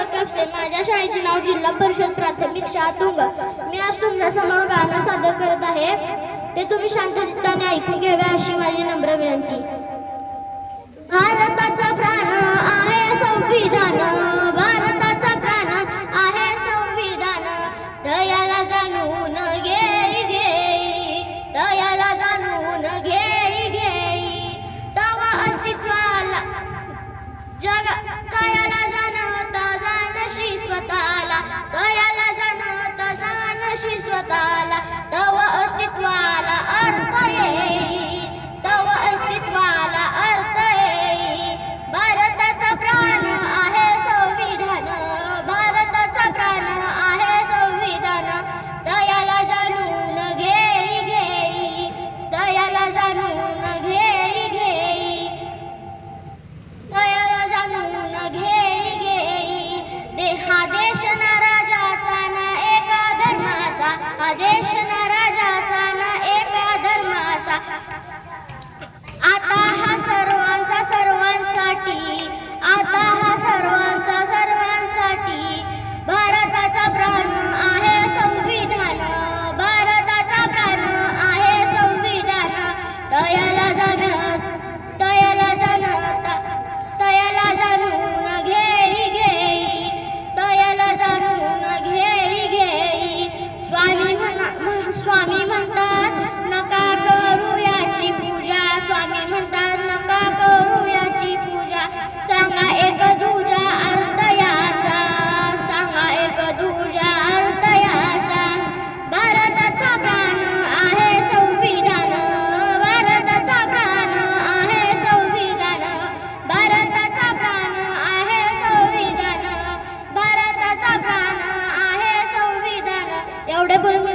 सागर कपसे माझ्या शाळेचे नाव जिल्हा परिषद प्राथमिक शाळा तुंग. मी आज तुमच्यासमोर गाणं सादर करत आहे. ते तुम्ही शांत चित्ताने ऐकून घ्यावे अशी माझी नम्र विनंती. করে